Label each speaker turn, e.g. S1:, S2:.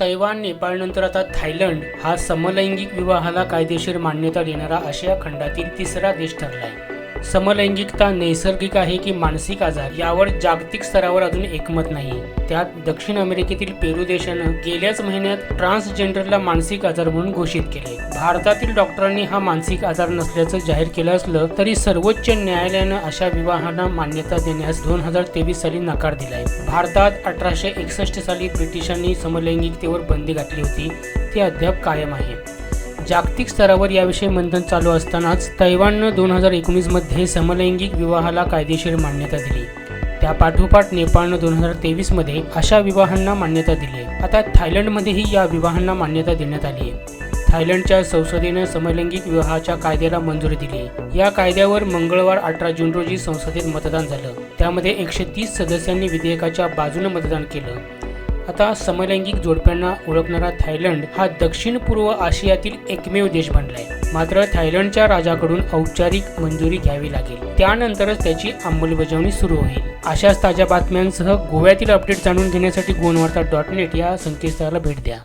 S1: Taiwan नेपाळनंतर आता Thailand हा समलैंगिक विवाहाला कायदेशीर मान्यता देणारा आशिया खंडातील तिसरा देश ठरला आहे समलैंगिकता नैसर्गिक आहे की मानसिक आजार यावर जागतिक स्तरावर अजून एकमत नाही. त्यात दक्षिण अमेरिकेतील पेरू देशानं गेल्याच महिन्यात ट्रान्सजेंडरला मानसिक आजार म्हणून घोषित केले. भारतातील डॉक्टरांनी हा मानसिक आजार नसल्याचं जाहीर केलं असलं तरी सर्वोच्च न्यायालयानं अशा विवाहांना मान्यता देण्यास दोन हजार तेवीस साली नकार दिलाय. भारतात अठराशे एकसष्ट साली ब्रिटिशांनी समलैंगिकतेवर बंदी घातली होती. ती अद्याप कायम आहे. जागतिक स्तरावर याविषयी मंथन चालू असतानाच तैवाननं दोन हजार एकोणीसमध्ये समलैंगिक विवाहाला कायदेशीर मान्यता दिली. त्या पाठोपाठ नेपाळनं दोन हजार तेवीसमध्ये अशा विवाहांना मान्यता दिली. आता थायलंडमध्येही या विवाहांना मान्यता देण्यात आली आहे. थायलंडच्या संसदेनं समलैंगिक विवाहाच्या कायद्याला मंजुरी दिली. या कायद्यावर मंगळवार अठरा जून रोजी संसदेत मतदान झालं. त्यामध्ये एकशे तीस सदस्यांनी विधेयकाच्या बाजूनं मतदान केलं. आता समलैंगिक जोडप्यांना ओळखणारा थायलंड हा दक्षिण पूर्व आशियातील एकमेव देश बनलाय. मात्र थायलंडच्या राजाकडून औपचारिक मंजुरी घ्यावी लागेल. त्यानंतरच त्याची अंमलबजावणी सुरू होईल. अशाच ताज्या बातम्यांसह गोव्यातील अपडेट जाणून घेण्यासाठी गोनवार्ता डॉट नेट या संकेतस्थळाला भेट द्या.